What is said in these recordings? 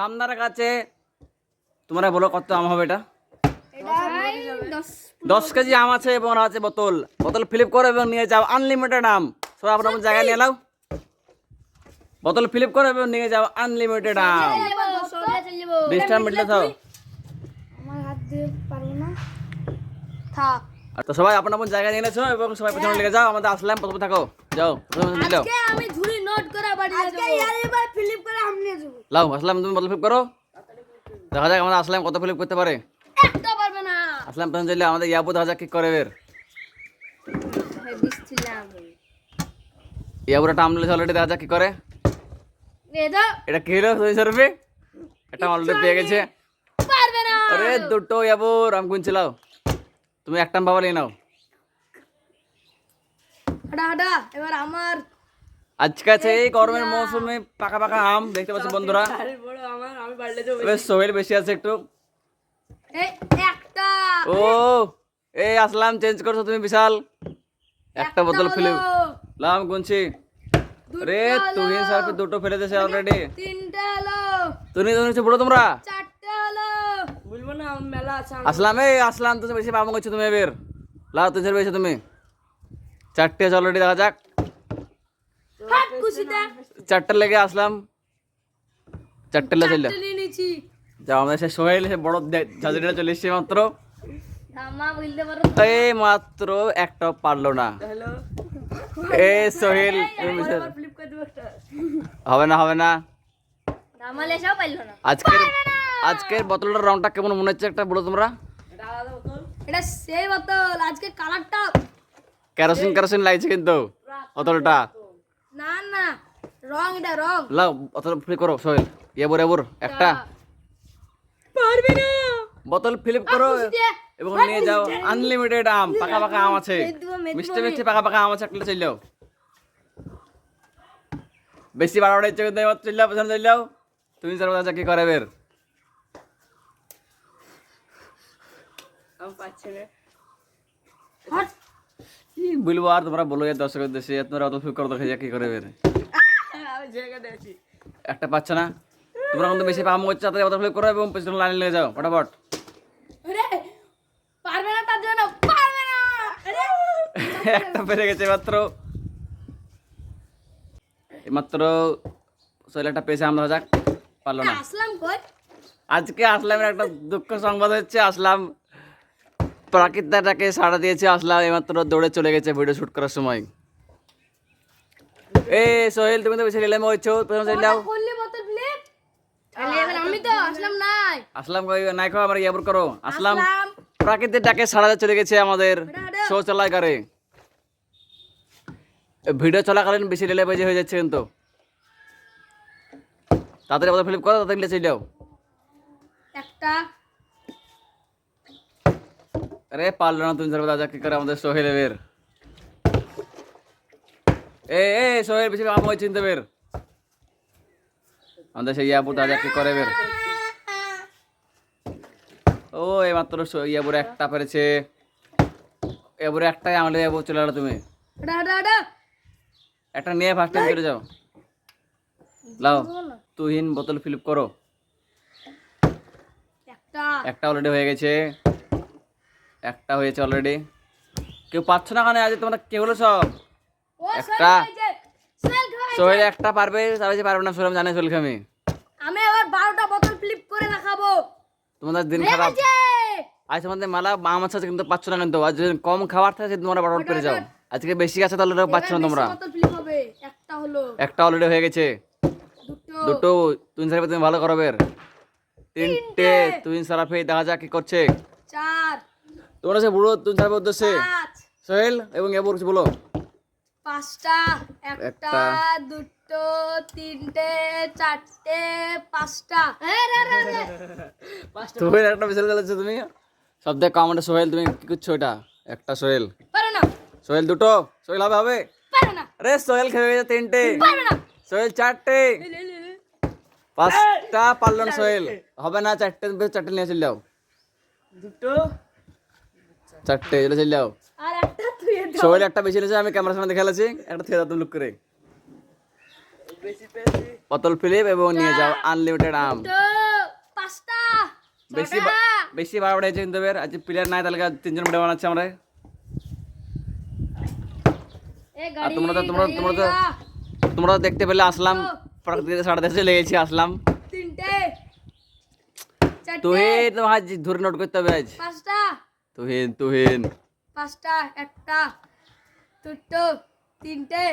সামনার কাছে তোমরা বলো কত আম হবে এটা? দশ কেজি। আম আছে এবং আছে বোতল। বোতল ফিলিপ করো এবং নিয়ে যাও আনলিমিটেড আম। সবাই আপনার জায়গায় নিয়ে নাও। বোতল ফিলিপ করো এবং নিয়ে যাও আনলিমিটেড আম। ডিস্টার্ব মিটলে থাও তো সবাই আপনার জায়গায় নিয়ে নেছো এবং সবাই পেছনে লেগে যাও। আমাদের আসলাম প্রথমে থাকো। যাও প্রথমে আমি ঝুড়ি বাড়ি আজকে ইয়ার এবার ফিলিপ করে আমি নিয়ে লাও আসলাম তুমি বোতল ফিলিপ করো। দেখা যাক আমাদের আসলাম কত ফিলিপ করতে পারে। একটা পারবে না। আসলাম পেছনে চলে আমাদের ইয়াবু দেখা যাক কি করে বের। ইয়াবুর আম অলরেডি দেখা যাক কি করে। এটা এটা কি হলো দুইশো রুপি এটা অলরেডি পেয়ে গেছে। পারবে না। আরে দুটো ইয়াবুর আম গুনছিলাও তুমি একটা বাবা নিয়ে নাও। হাডা হাডা এবার আমার আজকে আছে এই গরমের মৌসুমে পাকা পাকা আম দেখতে পাচ্ছি বন্ধুরা। বেশ সোহেল বেশি আছে একটু। ও এই আসলাম চেঞ্জ করছ তুমি বিশাল। একটা বোতল ফেলে। লাম গুনছি। রে তুই সার্ফে দুটো ফেলে দিয়েছে অলরেডি তিনটা হলো। তুমি তুমি বলো তোমরা? চারটা হলো। বলব না মেলা আছে আসলাম এই আসলাম তুমি বেশি পাবো করছ তুমি এবার। লাও তুই বেশি তুমি। চারটে আছে অলরেডি দেখা যাক। চারটে লেগে আসলাম। চারটে লেগে নিয়েছি। যাও আমাদের সে সোহেল সে বড় ঝাঁঝরিটা চলে এসছে মাত্র। এই মাত্র একটা পারল না। এ সোহেল হবে না হবে না। আজকের আজকের বোতলটার রংটা কেমন মনে হচ্ছে একটা বলো তোমরা? এটা সেই বোতল আজকে কালারটা কেরোসিন কেরোসিন লাগছে কিন্তু বোতলটা। না না রং এটা রং। লাও বোতল ফ্লিপ করো সোহেল। এবর এবর একটা। পারবে না। বোতল ফ্লিপ করো এবং নিয়ে যাও। আনলিমিটেড আম পাকা পাকা আম আছে। মিষ্টি মিষ্টি পাকা পাকা আম আছে একটা চলে যাও বেশি বারোটা ইচ্ছে করতে চলে যাও পেছনে চলে যাও তুমি স্যার কথা কি করে বের। হট কি বলব আর তোমরা বলো এর দর্শকের দেশে তোমরা অত ফিল করো দেখে যা কি করে বের একটা পাচ্ছ না? তোমরা কিন্তু বেশি পাম করছ তাড়াতাড়ি অত ফিল করো এবং পেছনে লাইন লেগে যাও ফটাফট। পারবে না তার জন্য পারবে না! একটা পেরে গেছে মাত্র। মাত্র শৈলাটা পেয়েছে আমরা যাক পারল না। আসলাম কই? আজকে আসলামের একটা দুঃখ সংবাদ হচ্ছে আসলাম। প্রাকৃতিকটাকে সাড়া দিয়েছে আসলাম এইমাত্র দৌড়ে চলে গেছে ভিডিও শ্যুট করার সময়। এ সোহেল তুমি তো বেশি ফ্লিপ তাহলে এবার আমি তো আসলাম নাই। আসলাম কই? নাই খাও আমার ইয়াবর করো। আসলাম। প্রাকৃতিক ডাকে সাড়া দিয়ে চলে গেছে আমাদের শো চলাকারে। ভিডিও চলাকালীন বেশি লেলে বেজে হয়ে যাচ্ছে কিন্তু। তাড়াতাড়ি ফিলিপ করো তাড়াতাড়ি চলে যাও। একটা। আরে পারল না তুমি দাদা কি করে আমাদের সোহেল বের? এ এ সোহেল বেশি কাম হয়েছে চিনতে বের। আমাদের সেই ইয়াবু দাদা কি করে বের? ও এই মাত্র ইয়াবুর একটা পেরেছে। এবারে একটাই আমাদের ইয়াবু চলে গেলো তুমি। একটা নিয়ে ফার্স্ট টাইম চলে যাও। লাও তুহিন বোতল ফিলিপ করো। একটা। অলরেডি হয়ে গেছে। একটা হয়েছে অলরেডি কেউ পাচ্ছ না কেন আজ তোমরা কে হলো সব? একটা। সোহেল একটা পারবে তার বেশি পারবে না সোহেল। জানে সোহেল আমি। আমি এবার বারোটা বোতল ফ্লিপ করে দেখাবো। তোমাদের দিন খারাপ। আজ তোমাদের মেলা আম আছে কিন্তু পাচ্ছ না কিন্তু। আজ যদি কম খাবার থাকে তোমরা বারবার পেরে যাও। আজকে বেশি আছে তাহলে পাচ্ছ না তোমরা। বোতল ফ্লিপ হবে। একটা হলো। একটা অলরেডি হয়ে গেছে। দুটো। তুই সারাফে তুমি ভালো করো বের। তিনটে। তুই সারাফে দেখা যাক কি করছে। চার। তোমরা সে বুড়ো তুই সারাফে উদ্দেশ্যে পাঁচ। সোহেল এবং এবার কিছু বলো। পাঁচটা একটা। দুটো তিনটে চারটে পাঁচটা। রে রে রে। সোহেল একটা বিশাল চালাচ্ছ তুমি। সব থেকে কম একটা সোহেল তুমি কি করছ এটা? একটা সোহেল। পারে না। সোহেল দুটো। সোহেল হবে হবে? পারে না। আরে সোহেল খেয়ে গেছে তিনটে। পারে না। সোহেল চারটে। লে, লে, লে। পাঁচটা পারল না সোহেল। হবে না চারটে চারটে নিয়ে চলে যাও। দুটো। চারটে চলে চলে যাও। আর একটা তুই বেশি নিয়েছে আমি ক্যামেরার সামনে দেখালাছি একটা থেকে দাও লুক করে। বেশি ফিলিপ এবং নিয়ে যাও আনলিমিটেড আম। তো বেশি বেশি বাড়াবাড়ি হয়েছে কিন্তু এবার। আজ প্লেয়ার নাই তাহলে তিনজন মিলে বানাচ্ছে আমরা। আর তোমরা তো তোমরা তোমরা তো তোমরা তো দেখতে পেলে আসলাম। প্রাকৃতিক সাড়ে দেশে লেগেছি আসলাম। চারটে। তুহিন তোমার ধরে নোট করতে হবে আজ। পাঁচটা। তুহিন তুহিন পাঁচটা একটা দুটো তিনটে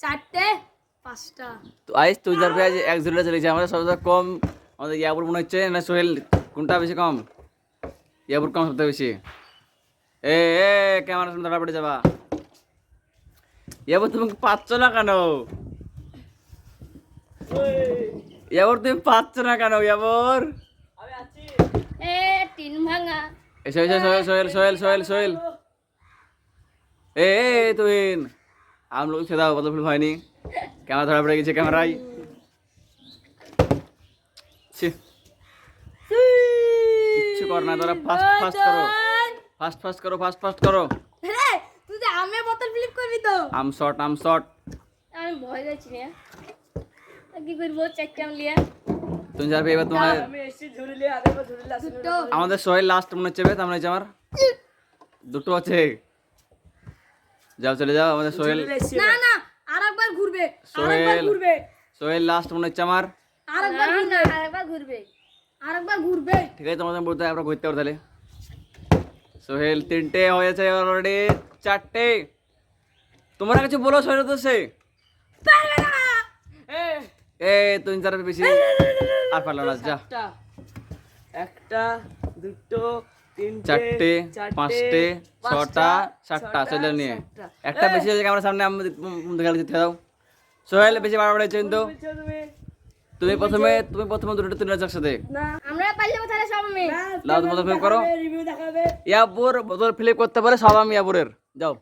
চারটে পাঁচটা। তো আজ তুই যার আজ এক জুড়ে চলেছে আমাদের সবচেয়ে কম আমাদের ইয়াপুর মনে হচ্ছে না সোহেল কোনটা বেশি কম? ইয়াপুর কম সবথেকে বেশি। এ এ ক্যামেরার সামনে ধরা পড়ে যাবা। ইয়াবর তুমি পাচ্ছ না কেন? ইয়াবর তুমি পাচ্ছ না কেন ইয়াবর? এ তিন ভাঙা। এসো এসো সোহেল সোহেল সোহেল সোহেল সোহেল এ তুহিন আম লোক খেদাও কত ফুল হয়নি ক্যামেরা ধরা পড়ে গেছে ক্যামেরায় কিচ্ছু কর না তোরা ফাস্ট ফাস্ট করো ফাস্ট ফাস্ট করো ফাস্ট ফাস্ট করো তুই তো আমে বোতল ফ্লিপ করবি তো? আম শট আম শট আমি ভয় যাচ্ছি না কি করব? চারটে আম লিয়ে। তুমি যাবে এবার তোমার আমাদের সোহেল লাস্ট মনে হচ্ছে তার মনে হচ্ছে আমার দুটো আছে। যাও চলে যাও আমাদের সোহেল না না আরেকবার ঘুরবে আরেকবার ঘুরবে। সোহেল লাস্ট মনে হচ্ছে আমার। আরেকবার ঘুরবে। আরেকবার ঘুরবে। আরেকবার ঘুরবে। ঠিক আছে তোমাদের বলতে আমরা ঘুরতে পারো তাহলে। সোহেল তিনটে হয়েছে অলরেডি চারটে। তোমরা কিছু বলো সোহেল তো সে। এ তিন চার বেশি। আর পারল না যা। একটা দুটো চারটে পাঁচটে ছটা সাতটা চলে নিয়ে। একটা বেশি হয়েছে আমার সামনে আমাদের দিতে দাও। সোহেল বেশি বাড়াবাড়ি হয়েছে কিন্তু। তুমি। তুমি প্রথমে তুমি প্রথমে দুটো তুলে যাচ্ছ একসাথে। না। আমরা পারলে তাহলে সব আমি। লাও তোমাদের ফিল্ম করো। রিভিউ ইয়াপুর বোতল ফ্লিপ করতে পারে সব আমি ইয়াপুরের। যাও।